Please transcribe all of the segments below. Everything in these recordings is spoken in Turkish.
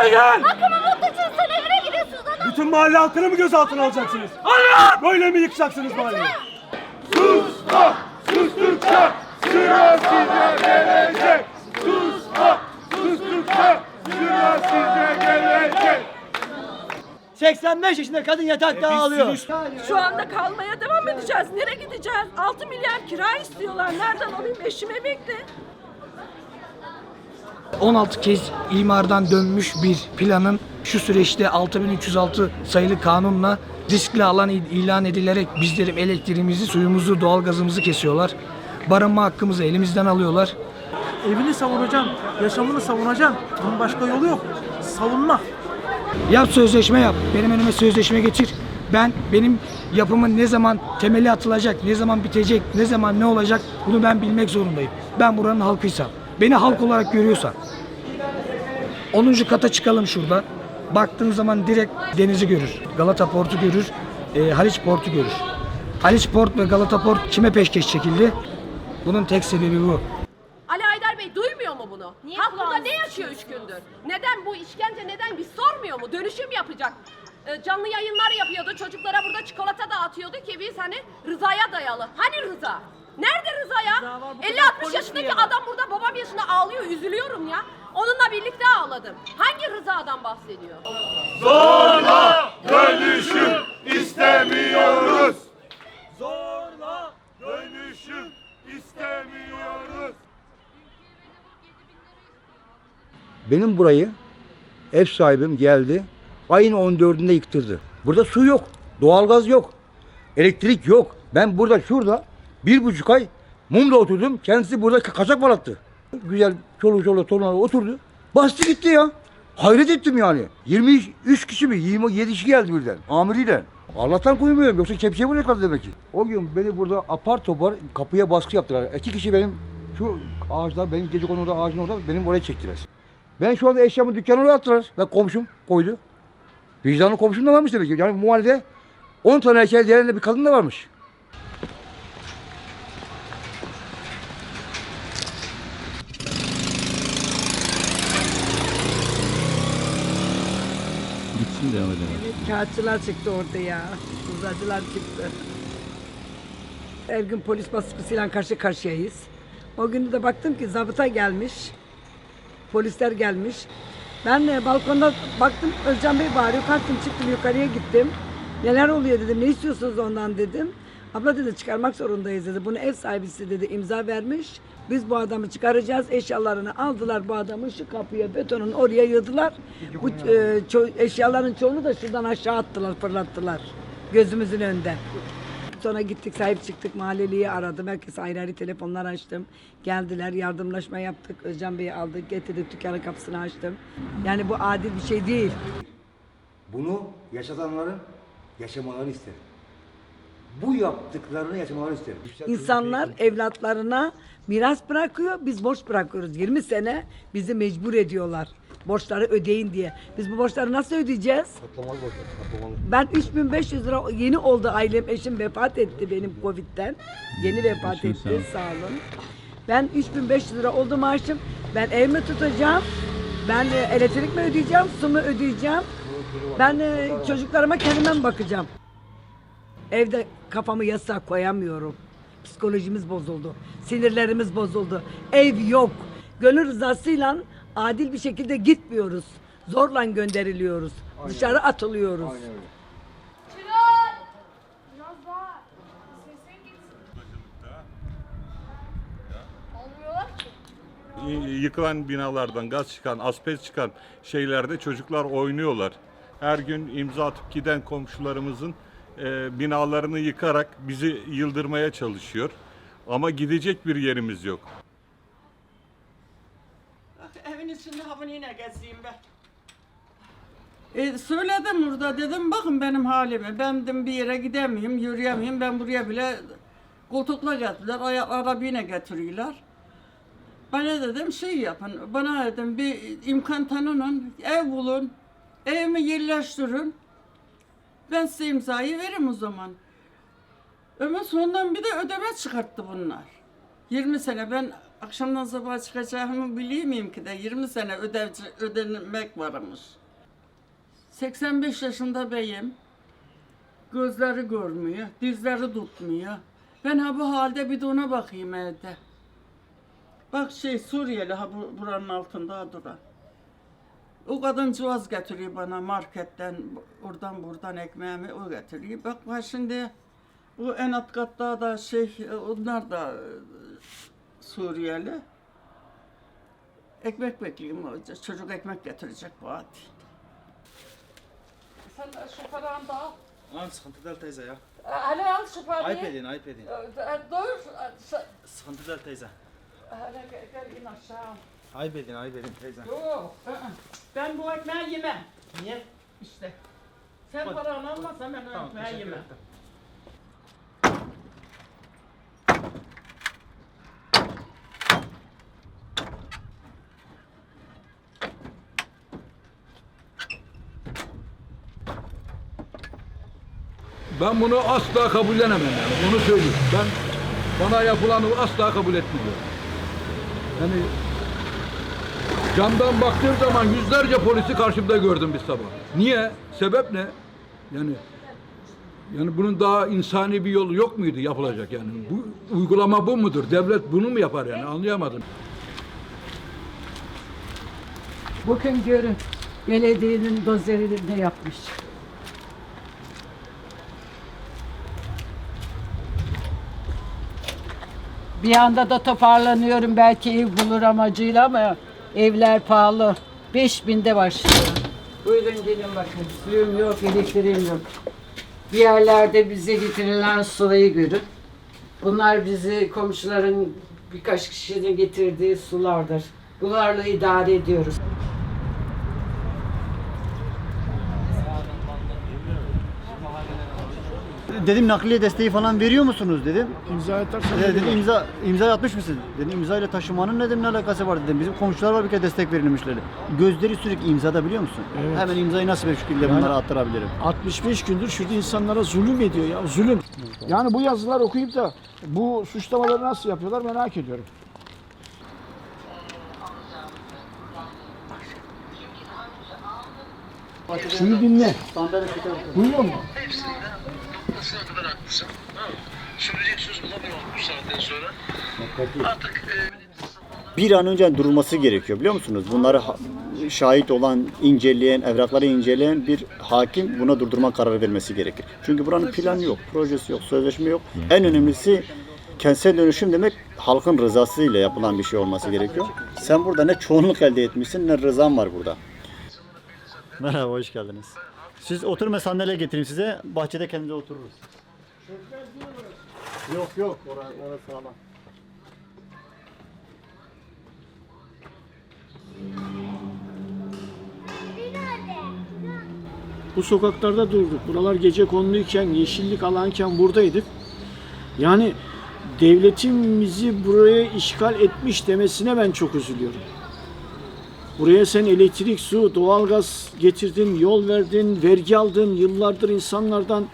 Buraya gel. Hakkımı mutlusun sen evine gidiyorsunuz adam. Bütün mahalle halkını mı gözaltına alacaksınız? Hayır! Böyle mi yıkacaksınız mahalleyi? Susma! Sustukça sıra size gelecek! Susma! Sustukça sıra size gelecek! 85 yaşında kadın yatakta ağlıyor. Şu anda kalmaya devam edeceğiz. Nereye gideceğiz? 6 milyar kira istiyorlar. Nereden alayım? Eşim emekli. 16 kez imardan dönmüş bir planın şu süreçte 6306 sayılı kanunla riskli alan il- ilan edilerek bizlerin elektriğimizi, suyumuzu, doğalgazımızı kesiyorlar. Barınma hakkımızı elimizden alıyorlar. Evini savunacaksın, yaşamını savunacaksın. Bunun başka yolu yok. Savunma. Yap sözleşme yap. Benim önüme sözleşme getir. Ben benim yapımın ne zaman temeli atılacak, ne zaman bitecek, ne zaman ne olacak bunu ben bilmek zorundayım. Ben buranın halkıysam, beni halk olarak görüyorsan. 10. kata çıkalım şurada. Baktığın zaman direkt denizi görür. Galata Port'u görür. e, Haliç Port'u görür. Haliç Port ve Galata Port kime peşkeş çekildi? Bunun tek sebebi bu. Ali Haydar Bey duymuyor mu bunu? Niye Halk burada ne yaşıyor üç gündür? Neden bu işkence neden biz sormuyor mu? Dönüşüm yapacak. Ee, canlı yayınlar yapıyordu. Çocuklara burada çikolata dağıtıyordu ki biz hani rızaya dayalı. Hani rıza? Nerede rıza ya? 50-60 yaşındaki adam burada babam yaşında ağlıyor. Üzülüyorum ya. Onunla birlikte ağladım. Hangi rızadan bahsediyor? Zorla dönüşüm istemiyoruz. Zorla dönüşüm istemiyoruz. Benim burayı ev sahibim geldi. Ayın 14'ünde yıktırdı. Burada su yok. Doğalgaz yok. Elektrik yok. Ben burada şurada bir buçuk ay mumda oturdum. Kendisi burada ka- kaçak balattı. Güzel çoluk çoluk torunlar oturdu. Bastı gitti ya. Hayret ettim yani. 23 kişi mi? 27 kişi geldi birden. Amiriyle. Allah'tan koymuyorum. Yoksa kepçeye bırakmadı demek ki. O gün beni burada apar topar kapıya baskı yaptılar. İki kişi benim şu ağaçta, benim gece konuda ağacın orada benim oraya çektiler. Ben şu anda eşyamı dükkanına oraya attılar. Ve komşum koydu. Vicdanlı komşum da varmış demek ki. Yani mahallede 10 tane erkeğe diğerinde bir kadın da varmış. Kağıtçılar çıktı orada ya. Uzacılar çıktı. Her gün polis baskısıyla karşı karşıyayız. O günü de baktım ki zabıta gelmiş. Polisler gelmiş. Ben de balkonda baktım Özcan Bey bağırıyor. Kalktım çıktım yukarıya gittim. Neler oluyor dedim. Ne istiyorsunuz ondan dedim. Abla dedi çıkarmak zorundayız dedi. Bunu ev sahibisi dedi imza vermiş. Biz bu adamı çıkaracağız. Eşyalarını aldılar bu adamı şu kapıya betonun oraya yığdılar. Bu e, ço- eşyaların çoğunu da şuradan aşağı attılar fırlattılar. Gözümüzün önünde. Sonra gittik sahip çıktık mahalleliyi aradım. Herkes ayrı ayrı telefonlar açtım. Geldiler yardımlaşma yaptık. Özcan Bey'i aldık getirdik dükkanın kapısını açtım. Yani bu adil bir şey değil. Bunu yaşatanların yaşamaları isterim. Bu yaptıklarını yaşamaları isterim. İnsanlar evlatlarına miras bırakıyor, biz borç bırakıyoruz. 20 sene bizi mecbur ediyorlar. Borçları ödeyin diye. Biz bu borçları nasıl ödeyeceğiz? Ben 3500 lira yeni oldu ailem, eşim vefat etti benim Covid'den. Yeni vefat etti, sağ olun. Ben 3500 lira oldu maaşım. Ben ev mi tutacağım? Ben e, elektrik mi ödeyeceğim, su mu ödeyeceğim? Ben e, çocuklarıma kendimden bakacağım. Evde kafamı yastığa koyamıyorum. Psikolojimiz bozuldu. Sinirlerimiz bozuldu. Ev yok. Gönül rızasıyla adil bir şekilde gitmiyoruz. Zorla gönderiliyoruz. Dışarı atılıyoruz. Y- Yıkılan binalardan gaz çıkan, asbest çıkan şeylerde çocuklar oynuyorlar. Her gün imza atıp giden komşularımızın e, binalarını yıkarak bizi yıldırmaya çalışıyor. Ama gidecek bir yerimiz yok. Evin içinde ha bunu yine gezeyim ben. E, söyledim burada dedim bakın benim halimi. Ben dedim bir yere gidemeyim, yürüyemeyim. Ben buraya bile koltukla getirdiler. Ayaklara yine getiriyorlar. Bana dedim şey yapın. Bana dedim bir imkan tanının. Ev bulun. Evimi yerleştirin. Ben size imzayı veririm o zaman. Ömer sondan bir de ödeme çıkarttı bunlar. 20 sene ben akşamdan sabaha çıkacağımı bileyim miyim ki de 20 sene ödevci, ödemek varmış. 85 yaşında beyim. Gözleri görmüyor, dizleri tutmuyor. Ben ha bu halde bir de ona bakayım evde. Bak şey Suriyeli ha bu, buranın altında ha duran. O kadıncağız getiriyor bana marketten, oradan buradan ekmeğimi o getiriyor. Bak ha şimdi bu en alt katta da şey, onlar da e, Suriyeli. Ekmek bekliyorum. Çocuk ekmek getirecek bu hadi. Sen de şu paranı da al. Lan sıkıntı değil teyze ya. Hele al şu parayı. Ayıp edin, ayıp edin. Ee, Dur. Sıkıntı değil teyze. Hele gel, gel in aşağı. Ayıp edin, ayıp edin teyze. Yok. ı-ı. Ben bu ekmeği yemem. Niye? İşte. Sen paranı almazsan ben o Tamam, ekmeği teşekkür yemem. ederim. Ben bunu asla kabullenemem yani. Onu söyleyeyim. Ben bana yapılanı asla kabul etmiyorum. Yani camdan baktığım zaman yüzlerce polisi karşımda gördüm bir sabah. Niye? Sebep ne? Yani yani bunun daha insani bir yolu yok muydu yapılacak yani? Bu uygulama bu mudur? Devlet bunu mu yapar yani? Anlayamadım. Bakın görün. Belediyenin dozeri ne yapmış. Bir anda da toparlanıyorum belki ev bulur amacıyla ama evler pahalı. 5000'de başlıyor. Buyurun gelin bakın. Suyum yok, elektriğim yok. Bir yerlerde bize getirilen sulayı görün. Bunlar bizi komşuların birkaç kişinin getirdiği sulardır. Bunlarla idare ediyoruz. Dedim nakliye desteği falan veriyor musunuz dedim. İmza atarsan. Dedim imza imza atmış mısın? Dedim imza ile taşımanın ne dedim ne alakası var dedim. Bizim komşular var bir kere destek verilmiş dedi. Gözleri sürekli imzada biliyor musun? Hemen imzayı nasıl bir şekilde bunlara attırabilirim? 65 gündür şurada insanlara zulüm ediyor ya zulüm. Yani bu yazılar okuyup da bu suçlamaları nasıl yapıyorlar merak ediyorum. Şunu dinle. Duyuyor musun? Nasıl kadar haklısın. Söyleyecek bu saatten sonra. Artık e, Bir an önce durulması gerekiyor biliyor musunuz? Bunları şahit olan, inceleyen, evrakları inceleyen bir hakim buna durdurma kararı vermesi gerekir. Çünkü buranın planı yok, projesi yok, sözleşme yok. En önemlisi kentsel dönüşüm demek halkın rızasıyla yapılan bir şey olması gerekiyor. Sen burada ne çoğunluk elde etmişsin ne rızan var burada. Merhaba, hoş geldiniz. Siz ben sandalye getireyim size. Bahçede kendimize otururuz. Yok yok, orası, orası sağlam. Bu sokaklarda durduk. Buralar gece konuluyken, yeşillik alanken buradaydık. Yani devletimizi buraya işgal etmiş demesine ben çok üzülüyorum. Buraya sen elektrik, su, doğalgaz getirdin, yol verdin, vergi aldın, yıllardır insanlardan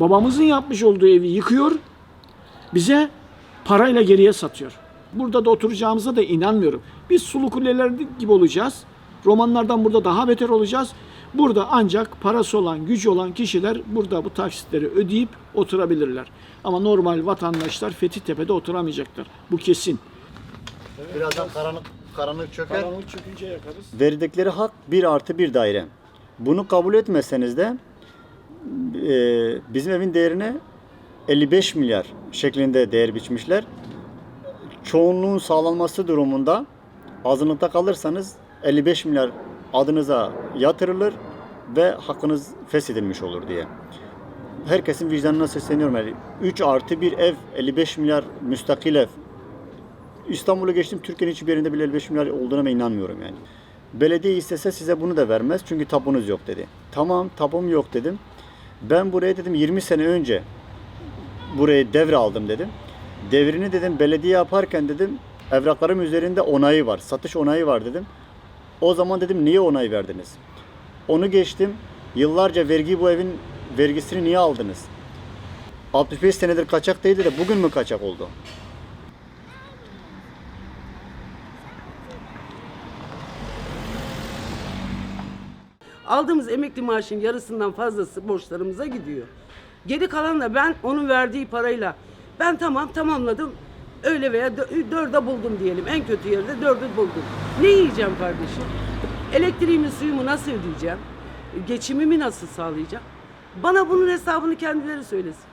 babamızın yapmış olduğu evi yıkıyor, bize parayla geriye satıyor. Burada da oturacağımıza da inanmıyorum. Biz sulu kuleler gibi olacağız. Romanlardan burada daha beter olacağız. Burada ancak parası olan, gücü olan kişiler burada bu taksitleri ödeyip oturabilirler. Ama normal vatandaşlar Fethiye'de oturamayacaklar. Bu kesin. Birazdan karanlık karanlık çöker. Karanlık çökünce yakarız. Verdikleri hak bir artı bir daire. Bunu kabul etmezseniz de e, bizim evin değerine 55 milyar şeklinde değer biçmişler. Çoğunluğun sağlanması durumunda azınlıkta kalırsanız 55 milyar adınıza yatırılır ve hakkınız feshedilmiş olur diye. Herkesin vicdanına sesleniyorum. Yani 3 artı bir ev 55 milyar müstakil ev İstanbul'a geçtim. Türkiye'nin hiçbir yerinde bile 55 milyar olduğuna ben inanmıyorum yani. Belediye istese size bunu da vermez çünkü tapunuz yok dedi. Tamam tapum yok dedim. Ben buraya dedim 20 sene önce burayı devre aldım dedim. Devrini dedim belediye yaparken dedim evraklarım üzerinde onayı var. Satış onayı var dedim. O zaman dedim niye onay verdiniz? Onu geçtim. Yıllarca vergi bu evin vergisini niye aldınız? 65 senedir kaçak değildi de bugün mü kaçak oldu? Aldığımız emekli maaşın yarısından fazlası borçlarımıza gidiyor. Geri kalan da ben onun verdiği parayla ben tamam tamamladım. Öyle veya dö- dörde buldum diyelim. En kötü yerde dördü buldum. Ne yiyeceğim kardeşim? Elektriğimi, suyumu nasıl ödeyeceğim? Geçimimi nasıl sağlayacağım? Bana bunun hesabını kendileri söylesin.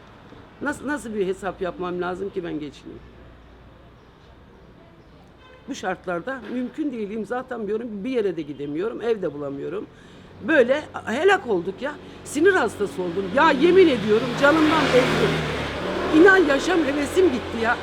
Nasıl, nasıl bir hesap yapmam lazım ki ben geçineyim? Bu şartlarda mümkün değil. İmza atamıyorum. Bir yere de gidemiyorum. Evde bulamıyorum. Böyle helak olduk ya. Sinir hastası oldum. Ya yemin ediyorum canımdan bezdim. İnan yaşam hevesim gitti ya.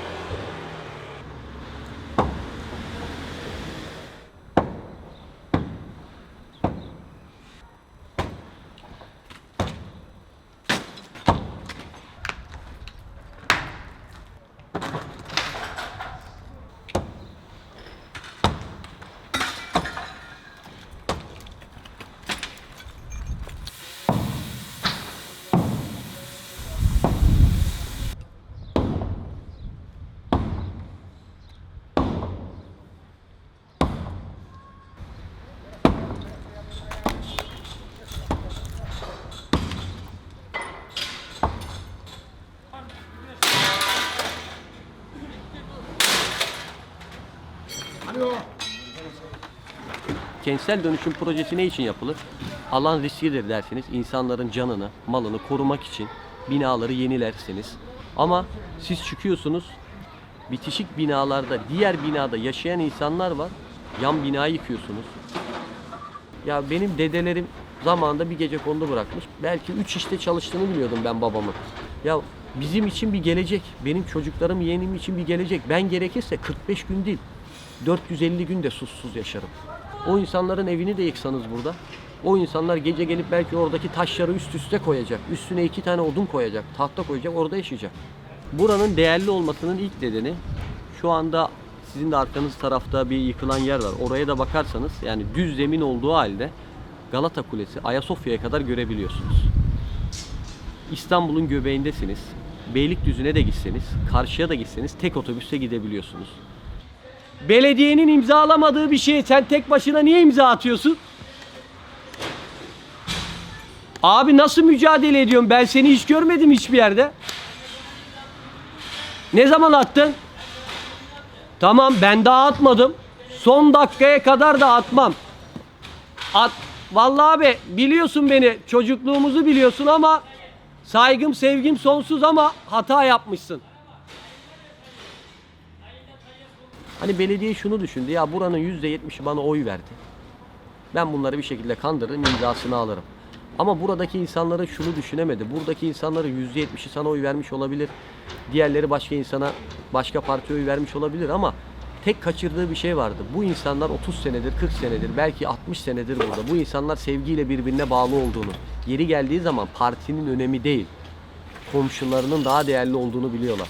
Kentsel dönüşüm projesi ne için yapılır? Alan riskidir dersiniz. İnsanların canını, malını korumak için binaları yenilersiniz. Ama siz çıkıyorsunuz bitişik binalarda, diğer binada yaşayan insanlar var. Yan binayı yıkıyorsunuz. Ya benim dedelerim zamanında bir gece konuda bırakmış. Belki üç işte çalıştığını biliyordum ben babamın. Ya bizim için bir gelecek, benim çocuklarım, yeğenim için bir gelecek. Ben gerekirse 45 gün değil, 450 gün de susuz yaşarım. O insanların evini de yıksanız burada. O insanlar gece gelip belki oradaki taşları üst üste koyacak. Üstüne iki tane odun koyacak, tahta koyacak, orada yaşayacak. Buranın değerli olmasının ilk nedeni şu anda sizin de arkanız tarafta bir yıkılan yer var. Oraya da bakarsanız yani düz zemin olduğu halde Galata Kulesi Ayasofya'ya kadar görebiliyorsunuz. İstanbul'un göbeğindesiniz. Beylikdüzü'ne de gitseniz, karşıya da gitseniz tek otobüste gidebiliyorsunuz. Belediyenin imzalamadığı bir şeye sen tek başına niye imza atıyorsun? Abi nasıl mücadele ediyorsun? Ben seni hiç görmedim hiçbir yerde. Ne zaman attın? Tamam ben daha atmadım. Son dakikaya kadar da atmam. At. Vallahi abi biliyorsun beni. Çocukluğumuzu biliyorsun ama saygım sevgim sonsuz ama hata yapmışsın. Hani belediye şunu düşündü ya buranın %70'i bana oy verdi. Ben bunları bir şekilde kandırırım imzasını alırım. Ama buradaki insanların şunu düşünemedi. Buradaki insanların %70'i sana oy vermiş olabilir. Diğerleri başka insana, başka partiye oy vermiş olabilir ama tek kaçırdığı bir şey vardı. Bu insanlar 30 senedir, 40 senedir, belki 60 senedir burada. Bu insanlar sevgiyle birbirine bağlı olduğunu, yeri geldiği zaman partinin önemi değil, komşularının daha değerli olduğunu biliyorlar.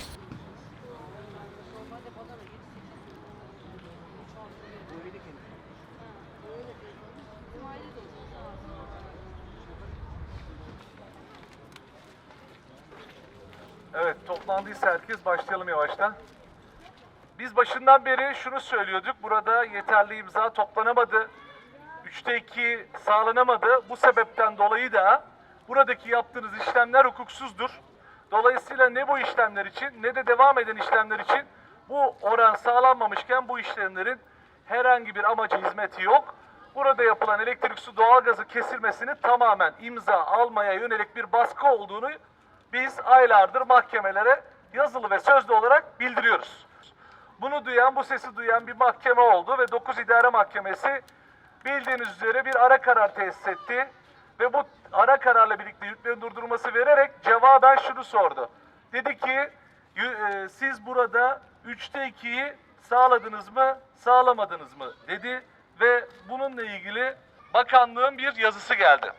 Yavaştan. Biz başından beri şunu söylüyorduk. Burada yeterli imza toplanamadı. Üçte iki sağlanamadı. Bu sebepten dolayı da buradaki yaptığınız işlemler hukuksuzdur. Dolayısıyla ne bu işlemler için ne de devam eden işlemler için bu oran sağlanmamışken bu işlemlerin herhangi bir amacı hizmeti yok. Burada yapılan elektrik su doğalgazı kesilmesini tamamen imza almaya yönelik bir baskı olduğunu biz aylardır mahkemelere yazılı ve sözlü olarak bildiriyoruz. Bunu duyan, bu sesi duyan bir mahkeme oldu ve 9 İdare Mahkemesi bildiğiniz üzere bir ara karar tesis etti. Ve bu ara kararla birlikte yüklerin durdurulması vererek cevaben şunu sordu. Dedi ki "Yü- e, siz burada 3'te 2'yi sağladınız mı, sağlamadınız mı dedi ve bununla ilgili bakanlığın bir yazısı geldi.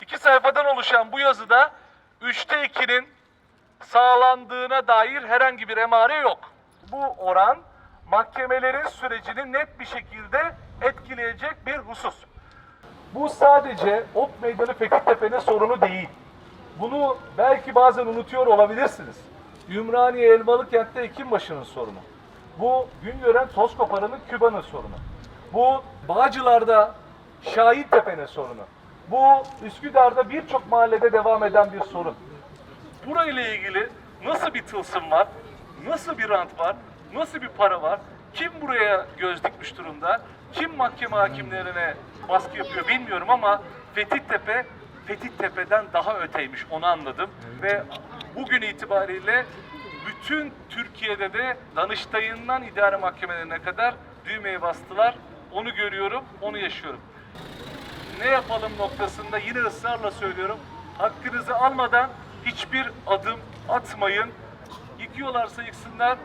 İki sayfadan oluşan bu yazıda 3'te 2'nin sağlandığına dair herhangi bir emare yok. Bu oran mahkemelerin sürecini net bir şekilde etkileyecek bir husus. Bu sadece Ok Meydanı Fekirtepe'nin sorunu değil. Bunu belki bazen unutuyor olabilirsiniz. Ümraniye Elmalı kentte Ekinbaşı'nın sorunu. Bu Güngören Tozkoparan'ın Küba'nın sorunu. Bu Bağcılar'da Şahintepe'nin sorunu. Bu Üsküdar'da birçok mahallede devam eden bir sorun. Burayla ilgili nasıl bir tılsım var, nasıl bir rant var, nasıl bir para var, kim buraya göz dikmiş durumda, kim mahkeme hakimlerine baskı yapıyor bilmiyorum ama Fethiyetepe, Fethiyetepe'den daha öteymiş onu anladım. Ve bugün itibariyle bütün Türkiye'de de Danıştay'ından idare mahkemelerine kadar düğmeye bastılar. Onu görüyorum, onu yaşıyorum ne yapalım noktasında yine ısrarla söylüyorum. Hakkınızı almadan hiçbir adım atmayın. Yıkıyorlarsa yıksınlar.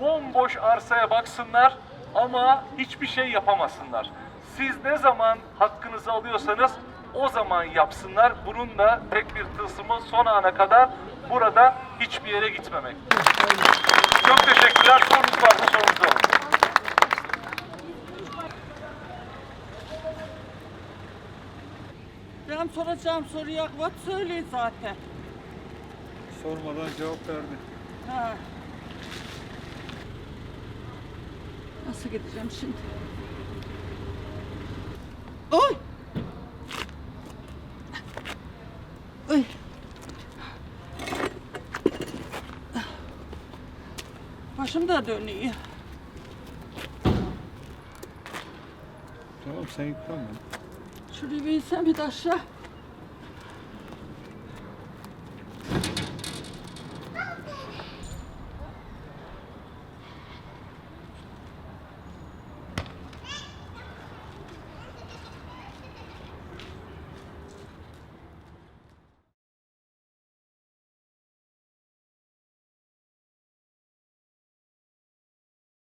Bomboş arsaya baksınlar ama hiçbir şey yapamasınlar. Siz ne zaman hakkınızı alıyorsanız o zaman yapsınlar. Bunun da tek bir tılsımı son ana kadar burada hiçbir yere gitmemek. Çok teşekkürler. Sorunuz varsa sorunuz olun. Ben soracağım soruya vat söyle zaten. Sormadan cevap verdi. Ha. Nasıl gideceğim şimdi? Oy! Oy! Başım da dönüyor. Tamam sen yıklanma. Şuraya bir insem bir de aşağı.